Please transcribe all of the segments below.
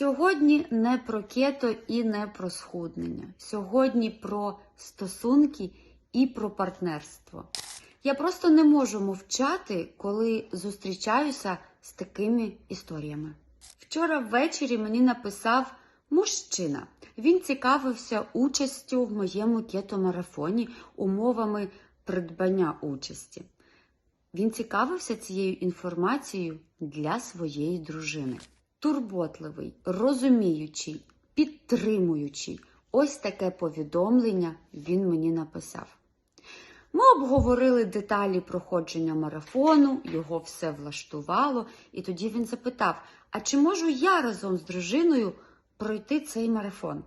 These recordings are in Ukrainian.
Сьогодні не про кето і не про схуднення. Сьогодні про стосунки і про партнерство. Я просто не можу мовчати, коли зустрічаюся з такими історіями. Вчора ввечері мені написав мужчина. Він цікавився участю в моєму кетомарафоні, умовами придбання участі. Він цікавився цією інформацією для своєї дружини. Турботливий, розуміючий, підтримуючий. Ось таке повідомлення він мені написав. Ми обговорили деталі проходження марафону, його все влаштувало, і тоді він запитав: а чи можу я разом з дружиною пройти цей марафон?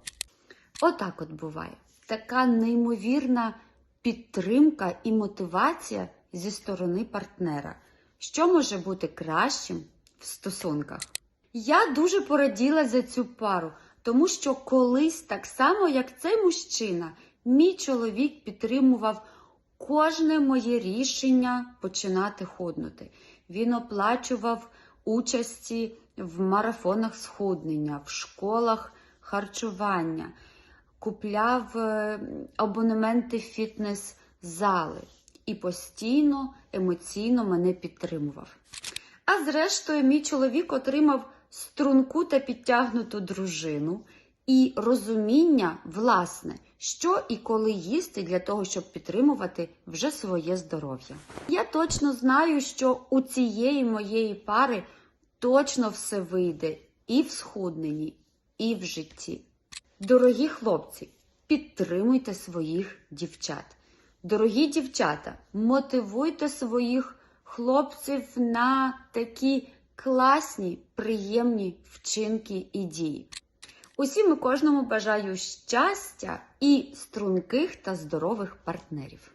Отак от буває. Така неймовірна підтримка і мотивація зі сторони партнера. Що може бути кращим в стосунках? Я дуже пораділа за цю пару, тому що колись, так само як цей мужчина, мій чоловік підтримував кожне моє рішення починати худнути. Він оплачував участі в марафонах схуднення, в школах харчування, купляв е, абонементи фітнес-зали і постійно емоційно мене підтримував. А зрештою, мій чоловік отримав струнку та підтягнуту дружину і розуміння, власне, що і коли їсти для того, щоб підтримувати вже своє здоров'я. Я точно знаю, що у цієї моєї пари точно все вийде і в схудненні, і в житті. Дорогі хлопці, підтримуйте своїх дівчат. Дорогі дівчата, мотивуйте своїх хлопців на такі класні, приємні вчинки і дії. Усім і кожному бажаю щастя і струнких та здорових партнерів.